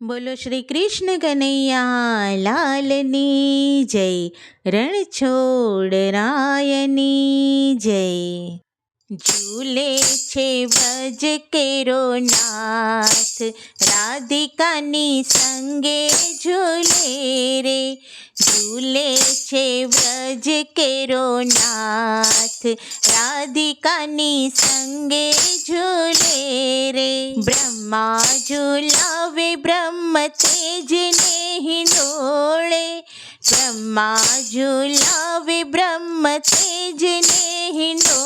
બોલો શ્રી કૃષ્ણ કનૈયા લાલની જય રણછોડ રાયની જય. ઝૂલે છે વ્રજ કેરો નાથ રાધિકાની સંગે ઝૂલે રે ઝૂલે છે વ્રજ કેરો નાથ રાધિકાની સંગે ઝૂલે રે બ્રહ્મા ઝૂલાવે બ્રહ્મ તેજને હિંડોળે બ્રહ્મા ઝૂલાવે બ્રહ્મ તેજને હિંડોળે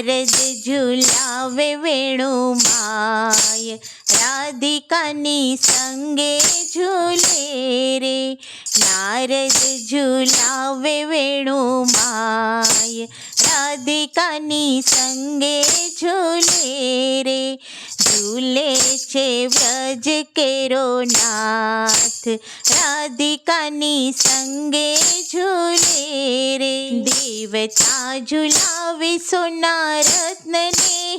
નારદ ઝૂલાવે વેણુમાય રાધિકાની સંગે ઝૂલે રે, નારદ ઝૂલાવે વેણુમાય રાધિકાની સંગે ઝૂલે રે, ઝૂલે છે વ્રજ કેરો નાથ રાધિકાની સંગે ઝૂલે રે દેવતા ઝુલાવે સોના રત્નને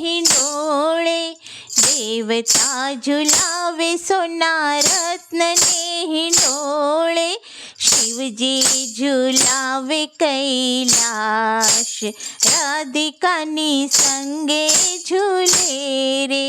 હિંડોળે દેવતા ઝુલાવે સોના રત્નને હિંડોળે શિવજી ઝુલાવે કૈલાશ રાધિકાની સંગે ઝૂલે રે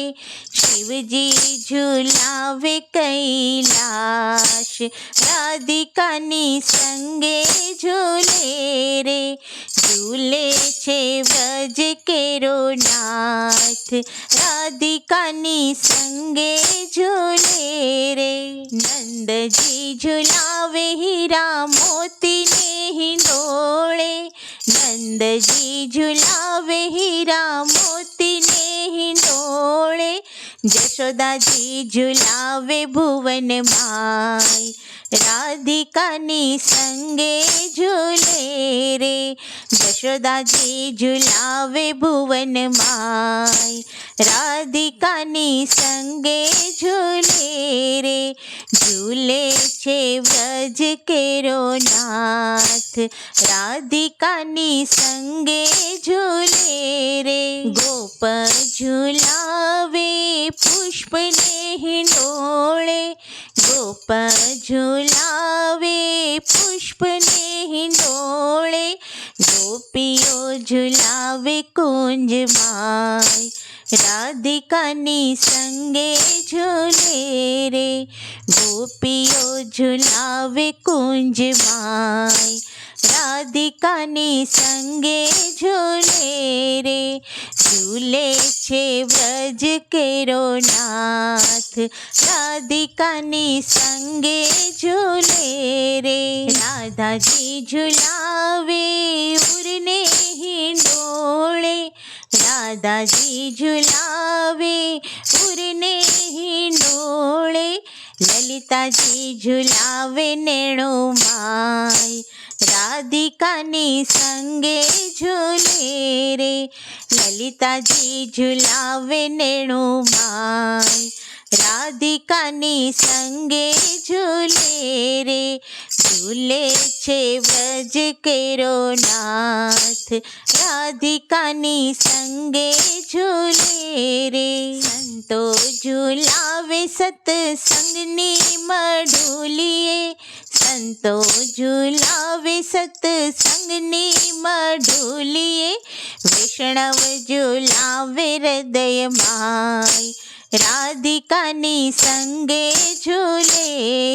શિવજી ઝુલાવે કૈલાશ રાધિકાની સંગે ઝૂલે રે. ઝૂલે છે વ્રજ કેરો નાથ રાધિકાની સંગે ઝૂલે રે. નંદજી ઝુલાવે હીરા મોતીને હિંડોળે. નંદજી ઝુલાવે હીરા મોતીને હિંડોળે. જશોદાજી ઝુલાવે ભુવન માય રાધિકાની સંગે ઝૂલે રે. જશોદાજી ઝુલાવે ભુવન માય રાધિકાની સંગે ઝૂલે રે. ઝૂલે છે વ્રજ કેરો નાથ રાધિકાની સંગે ઝૂલે રે. ગોપ ઝુલાવે પુષ્પ હિંડોળે. ગોપ ઝુલાવે પુષ્પ હિંડોળે. ગોપીઓ ઝુલાવે કુંજમાય રાધિકાની સંગે ઝૂલે રે. ગોપીઓ ઝુલાવે કુંજમાય રાધિકાની સંગે ઝૂલે રે. ઝૂલે છે વ્રજ કેરો નાથ. રાધિકાની સંગે ઝૂલે રે. રાધાજી ઝુલાવે, ઉરને હિંડોળે. રાધાજી ઝુલાવે લલિતાજી ઝુલાવે નેણુમાય રાધિકાની સંગે ઝૂલે રે. લલિતાજી ઝુલાવે નેણુમાય રાધિકાની સંગે ઝૂલે રે. ઝૂલે છે વ્રજ કેરો નાથ રાધિકાની સંગે ઝૂલે રે સંતો ઝુલાવે સતસંગની મઢુલીએ સંતો ઝુલાવે સતસંગની મઢુલીએ વૈષ્ણવ ઝુલાવે હૃદયમાય રાધિકાની સંગે ઝૂલે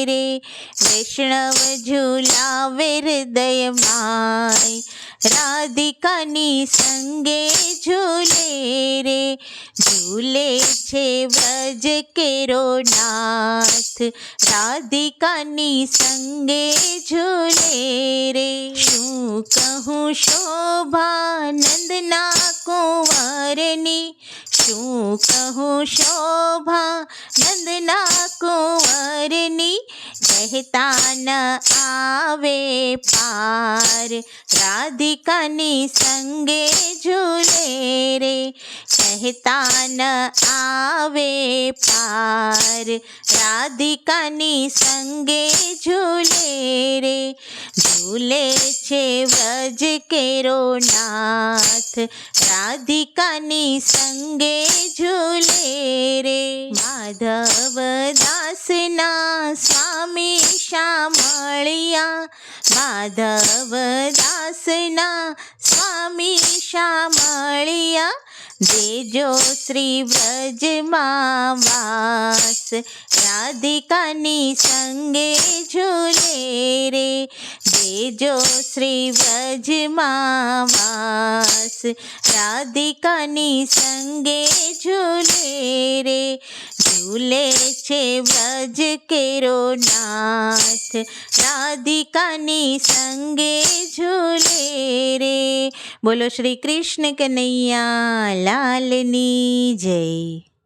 રે, વૈષ્ણવ ઝૂલાવે હૃદય માય રાધિકાની સંગે ઝૂલે રે, ઝૂલે છે વ્રજ કેરો નાથ રાધિકાની સંગે શોભા નંદના કુંવરની કહેતા ન આવે પાર. રાધિકાની સંગે ઝૂલે કહેતા ન આવે પાર રાધિકાની સંગે ઝૂલે રે ઝૂલે છે વ્રજ કેરો નાથ રાધિકાની સંગે ઝૂલે રે માધવ દાસના સ્વામી શામળિયા માધવ દાસના સ્વામી શામળિયા દેજો શ્રી વ્રજમાં વાસ રાધિકાની સંગે ઝૂલે રે દેજો શ્રી વ્રજમાં વાસ રાધિકાની સંગે ઝૂલે રે ઝૂલે છે વ્રજ કેરો નાથ. રાધિકાની સંગે ઝૂલે રે. બોલો શ્રી કૃષ્ણ કનૈયા, લાલની જય.